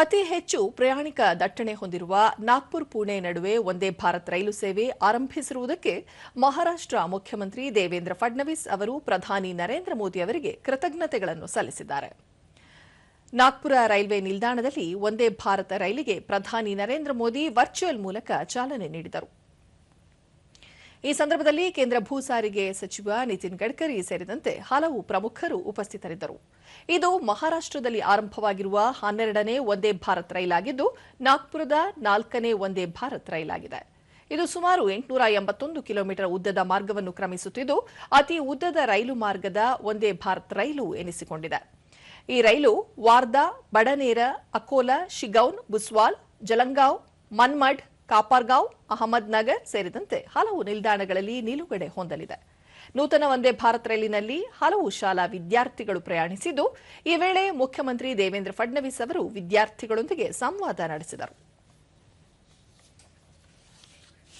ಅತಿ ಹೆಚ್ಚು ಪ್ರಯಾಣಿಕ ದಟ್ಟಣೆ ಹೊಂದಿರುವ ನಾಗ್ಪುರ್ ಪುಣೆ ನಡುವೆ ಒಂದೇ ಭಾರತ್ ರೈಲು ಸೇವೆ ಆರಂಭಿಸಿರುವುದಕ್ಕೆ ಮಹಾರಾಷ್ಟ್ರ ಮುಖ್ಯಮಂತ್ರಿ ದೇವೇಂದ್ರ ಫಡ್ನವೀಸ್ ಅವರು ಪ್ರಧಾನಿ ನರೇಂದ್ರ ಮೋದಿ ಅವರಿಗೆ ಕೃತಜ್ಞತೆಗಳನ್ನು ಸಲ್ಲಿಸಿದ್ದಾರೆ. ನಾಗ್ಪುರ ರೈಲ್ವೆ ನಿಲ್ದಾಣದಲ್ಲಿ ಒಂದೇ ಭಾರತ ರೈಲಿಗೆ ಪ್ರಧಾನಿ ನರೇಂದ್ರ ಮೋದಿ ವರ್ಚುವಲ್ ಮೂಲಕ ಚಾಲನೆ ನೀಡಿದರು. ಈ ಸಂದರ್ಭದಲ್ಲಿ ಕೇಂದ್ರ ಭೂ ಸಾರಿಗೆ ಸಚಿವ ನಿತಿನ್ ಗಡ್ಕರಿ ಸೇರಿದಂತೆ ಹಲವು ಪ್ರಮುಖರು ಉಪಸ್ಥಿತರಿದ್ದರು. ಇದು ಮಹಾರಾಷ್ಟ್ರದಲ್ಲಿ ಆರಂಭವಾಗಿರುವ ಹನ್ನೆರಡನೇ ಒಂದೇ ಭಾರತ್ ರೈಲಾಗಿದ್ದು, ನಾಗ್ಪುರದ ನಾಲ್ಕನೇ ಒಂದೇ ಭಾರತ್ ರೈಲಾಗಿದೆ. ಇದು ಸುಮಾರು ಎಂಟುನೂರ ಎಂಬತ್ತೊಂದು ಕಿಲೋಮೀಟರ್ ಉದ್ದದ ಮಾರ್ಗವನ್ನು ಕ್ರಮಿಸುತ್ತಿದ್ದು, ಅತಿ ಉದ್ದದ ರೈಲು ಮಾರ್ಗದ ಒಂದೇ ಭಾರತ್ ರೈಲು ಎನಿಸಿಕೊಂಡಿದೆ. ಈ ರೈಲು ವಾರ್ದಾ, ಬಡನೇರ, ಅಕೋಲಾ, ಶಿಗೌನ್, ಬುಸ್ವಾಲ್, ಜಲಂಗಾವ್, ಮನ್ಮಡ್ ಕಾಪಾರ್ಗಾಂವ್ ಅಹಮದ್ ನಗರ್ ಸೇರಿದಂತೆ ಹಲವು ನಿಲ್ದಾಣಗಳಲ್ಲಿ ನಿಲುಗಡೆ ಹೊಂದಲಿದೆ. ನೂತನ ವಂದೇ ಭಾರತ್ ರೈಲಿನಲ್ಲಿ ಹಲವು ಶಾಲಾ ವಿದ್ಯಾರ್ಥಿಗಳು ಪ್ರಯಾಣಿಸಿದ್ದು, ಈ ವೇಳೆ ಮುಖ್ಯಮಂತ್ರಿ ದೇವೇಂದ್ರ ಫಡ್ನವೀಸ್ ಅವರು ವಿದ್ಯಾರ್ಥಿಗಳೊಂದಿಗೆ ಸಂವಾದ ನಡೆಸಿದರು.